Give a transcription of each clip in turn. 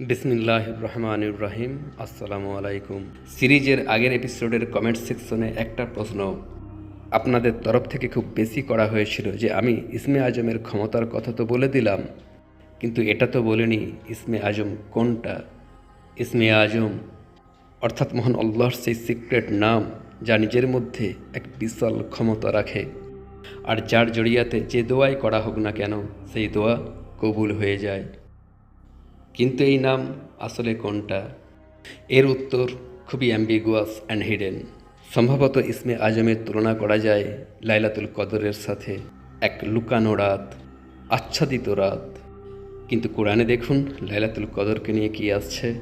বিসমিল্লাহ রহমান ইব্রাহিম আসসালামু আলাইকুম সিরিজের আগের এপিসোডের কমেন্ট সেকশনে একটা প্রশ্ন। আপনাদের তরফ থেকে খুব বেশি করা হয়েছিল যে আমি ইসমে আজমের ক্ষমতার কথা তো বলে দিলাম, কিন্তু এটা তো বলিনি ইসমে আজম কোনটা? ইসমে আজম অর্থাৎ মহান আল্লাহর সেই সিক্রেট নাম যা নিজের মধ্যে এক বিশাল ক্ষমতা রাখে। আর যার জড়িয়াতে যে দোয়াই করা হোক না কেন, সেই দোয়া কবুল হয়ে যায়। কিন্তু এই নাম আসলে কোনটা? এর উত্তর খুবই অ্যাম্বিগুয়াস অ্যান্ড হিডেন সম্ভবত ইসমে আজমের তুলনা করা যায় লাইলাতুল কদরের সাথে এক লুকানো রাত, আচ্ছাদিত রাত। কিন্তু কোরআনে দেখুন লাইলাতুল কদরকে নিয়ে কি আসছে?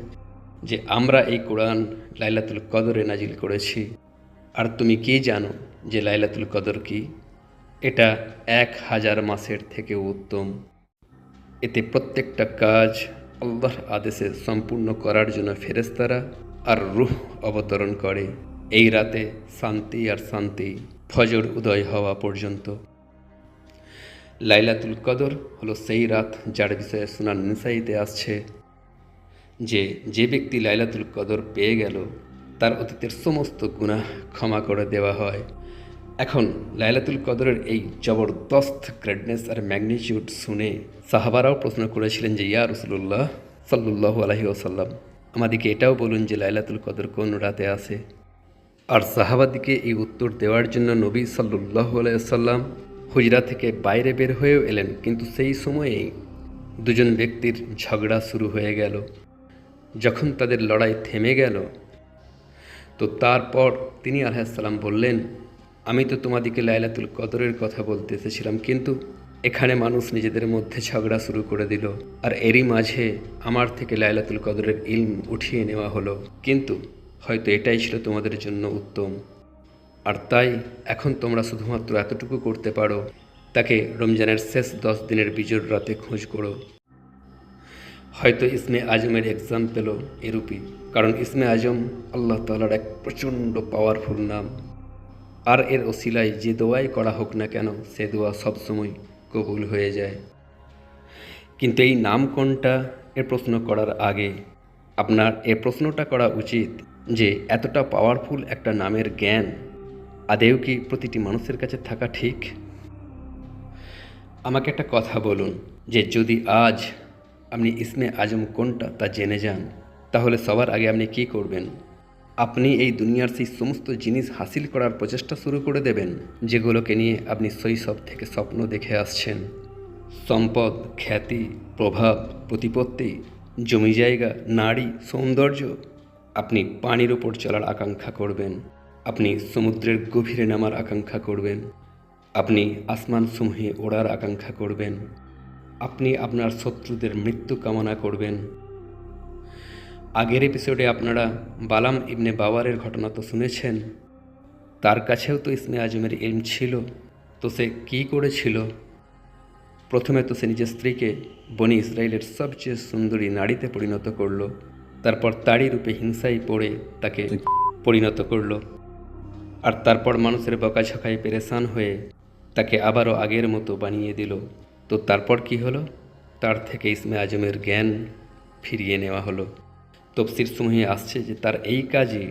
যে আমরা এই কোরআন লাইলাতুল কদরে নাজিল করেছি। আর তুমি কি জানো যে লাইলাতুল কদর কি? এটা এক হাজার মাসের থেকেও উত্তম। এতে প্রত্যেকটা কাজ আল্লাহর আদেশে সম্পূর্ণ করার জন্য ফেরেস্তারা আর রুহ অবতরণ করে। এই রাতে শান্তি আর শান্তি, ফজর উদয় হওয়া পর্যন্ত। লাইলাতুল কদর হলো সেই রাত যার বিষয়ে সোনার নিসাইতে আসছে যে যে ব্যক্তি লাইলাতুল কদর পেয়ে গেল, তার অতীতের সমস্ত গুনাহ ক্ষমা করে দেওয়া হয়। এখন লাইলাতুল কদরের এই জবরদস্ত গ্রেটনেস আর ম্যাগনিচিউড শুনে সাহাবারাও প্রশ্ন করেছিলেন যে, ইয়া রসুল্লাহ সাল্লু আলহি ওসাল্লাম আমাদিকে এটাও বলুন যে লাইলাতুল কদর কোন রাতে আসে আর সাহাবাদিকে এই উত্তর দেওয়ার জন্য নবী সাল্লু আলাইসাল্লাম হুজরা থেকে বাইরে বের হয়েও এলেন, কিন্তু সেই সময়েই দুজন ব্যক্তির ঝগড়া শুরু হয়ে গেল। যখন তাদের লড়াই থেমে গেল, তো তারপর তিনি আলাইসাল্লাম বললেন আমি তো তোমাদিকে লাইলাতুল কদরের কথা বলতে এসেছিলাম কিন্তু এখানে মানুষ নিজেদের মধ্যে ঝগড়া শুরু করে দিল, আর এরই মাঝে আমার থেকে লাইলাতুল কদরের ইলম উঠিয়ে নেওয়া হলো। কিন্তু হয়তো এটাই ছিল তোমাদের জন্য উত্তম। আর তাই এখন তোমরা শুধুমাত্র এতটুকু করতে পারো, তাকে রমজানের শেষ দশ দিনের বিজোর রাতে খোঁজ করো। হয়তো ইসমে আজমের এক্সাম পেল এরূপই, কারণ ইসমে আজম আল্লাহ তালার এক প্রচণ্ড পাওয়ারফুল নাম। আর এর ওসিলায় যে দোয়াই করা হোক না কেন, সে দোয়া সবসময় কবুল হয়ে যায়। কিন্তু এই নাম কোনটা এর প্রশ্ন করার আগে আপনার এ প্রশ্নটা করা উচিত যে, এতটা পাওয়ারফুল একটা নামের জ্ঞান আদেও কি প্রতিটি মানুষের কাছে থাকা ঠিক? আমাকে একটা কথা বলুন যে, যদি আজ আপনি ইসমে আজম কোনটা তা জেনে যান, তাহলে সবার আগে আপনি কি করবেন? আপনি এই দুনিয়ার সেই সমস্ত জিনিস হাসিল করার প্রচেষ্টা শুরু করে দেবেন, যেগুলোকে নিয়ে আপনি শৈশব থেকে স্বপ্ন দেখে আসছেন। সম্পদ, খ্যাতি, প্রভাব, প্রতিপত্তি, জমি জায়গা, নারী, সৌন্দর্য, আপনি পানির ওপর চলার আকাঙ্ক্ষা করবেন, আপনি সমুদ্রের গভীরে নামার আকাঙ্ক্ষা করবেন, আপনি আসমান সমূহে ওড়ার আকাঙ্ক্ষা করবেন, আপনি আপনার শত্রুদের মৃত্যু কামনা করবেন আগের এপিসোডে আপনারা বালাম ইবনে বাওয়ারের ঘটনা তো শুনেছেন। তার কাছেও তো ইসমে আজমের এম ছিল। তো সে কী করেছিল? প্রথমে তো সে নিজের স্ত্রীকে বনি ইসরায়েলের সবচেয়ে সুন্দরী নারীতে পরিণত করল। তারপর তারই রূপে হিংসায় পড়ে তাকে পরিণত করল। আর তারপর মানুষের বকাঝকায় পেরেশান হয়ে তাকে আবারও আগের মতো বানিয়ে দিল। তো তারপর কি হলো? তার থেকে ইসমে আজমের জ্ঞান ফিরিয়ে নেওয়া হলো। তফসির সমূহে আসছে যে তার এই কাজই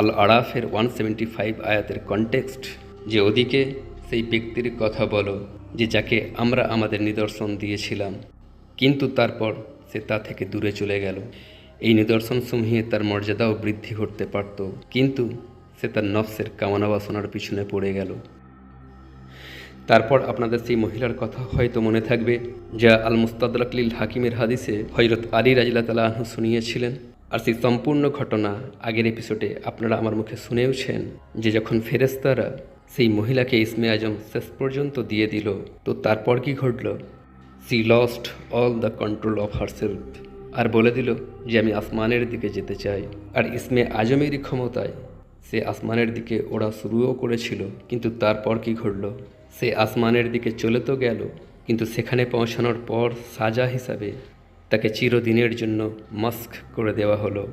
আল আরাফের ওয়ান সেভেন্টি ফাইভ আয়াতের কনটেক্সট যে ওদিকে সেই ব্যক্তির কথা বলো যে যাকে আমরা আমাদের নিদর্শন দিয়েছিলাম, কিন্তু তারপর সে তা থেকে দূরে চলে গেল। এই নিদর্শন সমূহে তার মর্যাদাও বৃদ্ধি ঘটতে পারত, কিন্তু সে তার নফসের কামনা বাসনার পিছনে পড়ে গেল। তারপর আপনাদের সেই মহিলার কথা হয়তো মনে থাকবে, যা আল মুস্তাদরাকলিল হাকিমের হাদিসে হজরত আলী রাজিল্লা তালাহ শুনিয়েছিলেন। আর সেই সম্পূর্ণ ঘটনা আগের এপিসোডে আপনারা আমার মুখে শুনেওছেন, যে যখন ফেরেস্তারা সেই মহিলাকে ইসমে আজম শেষ পর্যন্ত দিয়ে দিল, তো তারপর কি ঘটল? She lost all the control of herself আর বলে দিল যে আমি আসমানের দিকে যেতে চাই। আর ইসমে আজমেরই ক্ষমতায় সে আসমানের দিকে ওড়া শুরুও করেছিল, কিন্তু তারপর কি ঘটল? সে আসমানের দিকে চলে তো গেল, কিন্তু সেখানে পৌঁছানোর পর সাজা হিসাবে তাকে চিরদিনের জন্য মাস্ক করে দেওয়া হলো।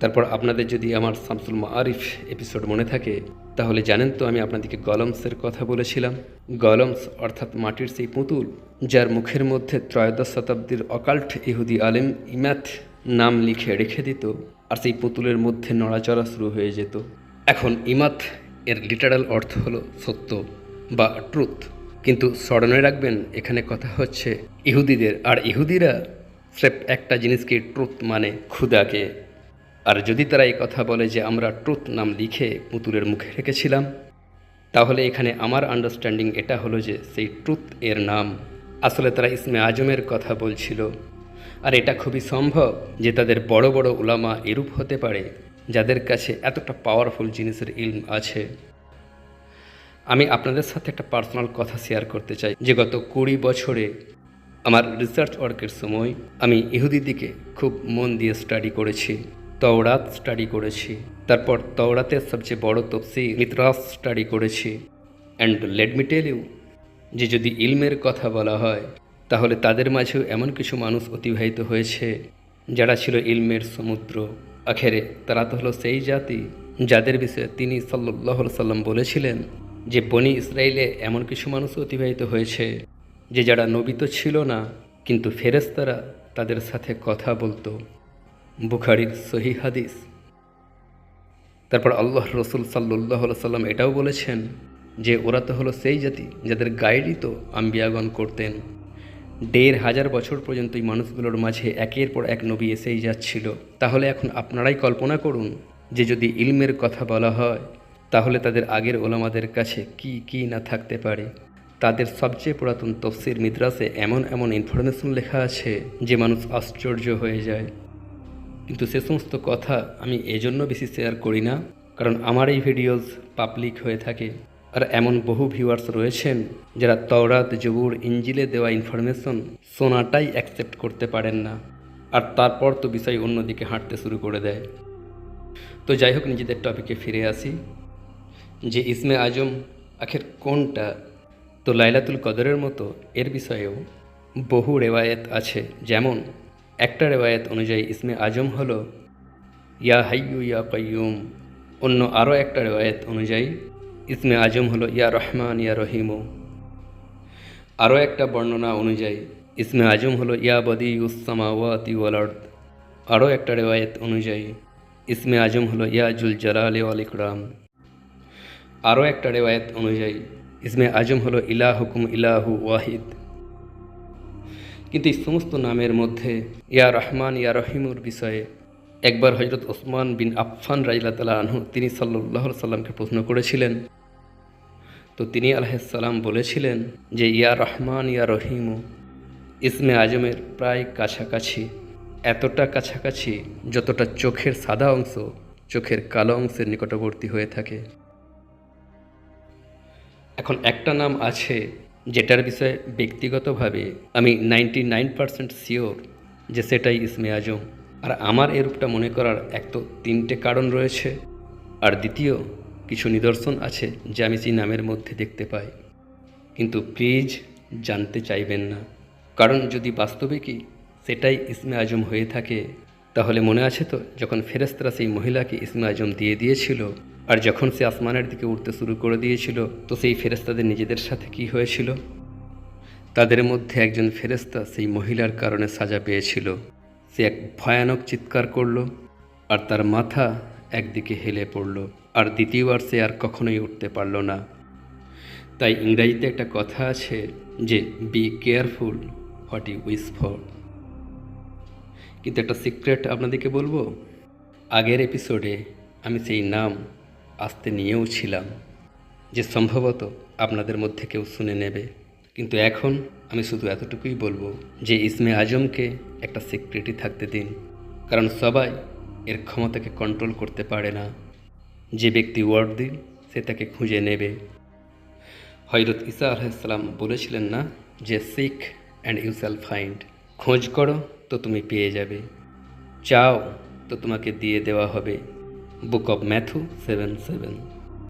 তারপর আপনাদের যদি আমার শামসুল মারিফ এপিসোড মনে থাকে, তাহলে জানেন তো আমি আপনাদেরকে গলমসের কথা বলেছিলাম। গলমস অর্থাৎ মাটির সেই পুতুল, যার মুখের মধ্যে ত্রয়োদশ শতাব্দীর অকাল্ট ইহুদি আলেম ইমাথ নাম লিখে রেখে দিত, আর সেই পুতুলের মধ্যে নড়াচড়া শুরু হয়ে যেত। এখন ইমাথ এর লিটারাল অর্থ হলো সত্য। বা ট্রুথ কিন্তু স্মরণে রাখবেন, এখানে কথা হচ্ছে ইহুদিদের। আর ইহুদিরা স্রেফ একটা জিনিসকে ট্রুথ মানে ক্ষুদাকে। আর যদি তারা এই কথা বলে যে আমরা ট্রুথ নাম লিখে পুতুলের মুখে রেখেছিলাম, তাহলে এখানে আমার আন্ডারস্ট্যান্ডিং এটা হলো যে সেই ট্রুথ এর নাম। আসলে তারা ইসমে আজমের কথা বলছিল। আর এটা খুবই সম্ভব যে তাদের বড় বড় উলামা এরূপ হতে পারে, যাদের কাছে এতটা পাওয়ারফুল জিনিসের ইলম আছে। আমি আপনাদের সাথে একটা পার্সোনাল কথা শেয়ার করতে চাই। যে গত কুড়ি বছরে আমার রিসার্চ ওয়ার্কের সময় আমি ইহুদির দিকে খুব মন দিয়ে স্টাডি করেছি, তওরাত স্টাডি করেছি, তারপর তওরাতের সবচেয়ে বড় তফসি মিত্রাস স্টাডি করেছি। And let me tell you যে যদি ইলমের কথা বলা হয়, তাহলে তাদের মাঝেও এমন কিছু মানুষ অতিবাহিত হয়েছে, যারা ছিল ইলমের সমুদ্র। আখেরে তারা তো হলো সেই জাতি যাদের বিষয়ে তিনি সাল্লাহ সাল্লাম বলেছিলেন যে বনি ইসরায়েলে এমন কিছু মানুষ অতিবাহিত হয়েছে, যে যারা নবী তো ছিল না, কিন্তু ফেরেস্তারা তাদের সাথে কথা বলতো। বুখারির সহি হাদিস। তারপর আল্লাহ রসুল সাল্লাহ সাল্লাম এটাও বলেছেন যে ওরা তো হলো সেই জাতি যাদের গাইডই তো আম্বিয়াগণ করতেন। দেড় হাজার বছর পর্যন্ত এই মানুষগুলোর মাঝে একের পর এক নবী এসেই যাচ্ছিল। তাহলে এখন আপনারাই কল্পনা করুন যে যদি ইলমের কথা বলা হয় তাহলে তাদের আগের ওলামাদের কাছে কি কি না থাকতে পারে? তাদের সবচেয়ে পুরাতন তফসির মিদ্রাসে এমন এমন ইনফরমেশন লেখা আছে যে মানুষ আশ্চর্য হয়ে যায়। কিন্তু সে সমস্ত কথা আমি এজন্য বেশি শেয়ার করি না, কারণ আমার এই ভিডিওস পাবলিক হয়ে থাকে। আর এমন বহু ভিউয়ার্স রয়েছেন যারা তওরাত, জবুর ইঞ্জিলে দেওয়া ইনফরমেশন শোনাটাই অ্যাকসেপ্ট করতে পারেন না। আর তারপর তো বিষয় অন্যদিকে হাঁটতে শুরু করে দেয়। তো যাই হোক, নিজেদের টপিকে ফিরে আসি। যে ইসমে আজম আখের কোনটা? তো লাইলাতুল কদরের মতো এর বিষয়েও বহু রেওয়ায়েত আছে। যেমন, একটা রেওয়ায়েত অনুযায়ী ইসমে আজম হলো, ইয়া হাইয়ু ইয়া কয়ুম অন্য আরও একটা রেওয়ায়েত অনুযায়ী ইসমে আজম হলো, ইয়া রহমান ইয়া রহিমু। আরও একটা বর্ণনা অনুযায়ী ইসমে আজম হলো, ইয়া বদি উসামাওয়াতি ওয়ালার্দ আরও একটা রেওয়ায়েত অনুযায়ী ইসমে আজম হলো, ইয়া জুল জালাল ইকরাম। আরও একটা রেওয়ায়ত অনুযায়ী, ইসমে আজম হলো ইলা হুকুম ইলাহু ওয়াহিদ। কিন্তু এই সমস্ত নামের মধ্যে ইয়া রহমান, ইয়া রহিমুর বিষয়ে একবার হজরত ওসমান বিন আফফান রাজিল্লা তালা আনহু তিনি সাল্লাহ সাল্লামকে প্রশ্ন করেছিলেন। তো তিনি আলাইসাল্লাম বলেছিলেন যে, ইয়া রহমান, ইয়া রহিমু, ইসমে আজমের প্রায় কাছাকাছি, এতটা কাছাকাছি যতটা চোখের সাদা অংশ চোখের কালো অংশের নিকটবর্তী হয়ে থাকে। এখন একটা নাম আছে যেটার বিষয়ে ব্যক্তিগতভাবে আমি নাইনটি নাইন পারসেন্ট শিওর যে সেটাই ইসমে আজম। আর আমার এরূপটা মনে করার এক তো তিনটে কারণ রয়েছে। আর দ্বিতীয়, কিছু নিদর্শন আছে যা আমি সেই নামের মধ্যে দেখতে পাই। কিন্তু প্লিজ জানতে চাইবেন না। কারণ যদি বাস্তবে কি সেটাই ইসমে আজম হয়ে থাকে, তাহলে মনে আছে তো যখন ফেরেস্তারা সেই মহিলাকে ইসমে আজম দিয়ে দিয়েছিল আর যখন সে আসমানের দিকে উঠতে শুরু করে দিয়েছিল, তো সেই ফেরেস্তাদের নিজেদের সাথে কি হয়েছিল? তাদের মধ্যে একজন ফেরেস্তা সেই মহিলার কারণে সাজা পেয়েছিল। সে এক ভয়ানক চিৎকার করল, আর তার মাথা একদিকে হেলে পড়ল, আর দ্বিতীয়বার সে আর কখনোই উঠতে পারল না। তাই ইংরাজিতে একটা কথা আছে যে be careful what you wish for কিন্তু একটা সিক্রেট আপনাদেরকে বলব? আগের এপিসোডে আমি সেই নাম আসতে নিয়েও ছিলাম যে সম্ভবত আপনাদের মধ্যে কেউ শুনে নেবে। কিন্তু এখন আমি শুধু এতটুকুই বলব যে ইসমে আজমকে একটা সিক্রেটই থাকতে দিন। কারণ সবাই এর ক্ষমতাকে কন্ট্রোল করতে পারে না। যে ব্যক্তি ওয়ার্ড দিন সে তাকে খুঁজে নেবে। হজরত ইসা আলাইসাল্লাম বলেছিলেন না যে seek and you shall find খোঁজ করো, তো তুমি পেয়ে যাবে। চাও, তো তোমাকে দিয়ে দেওয়া হবে। Book of Matthew seven seven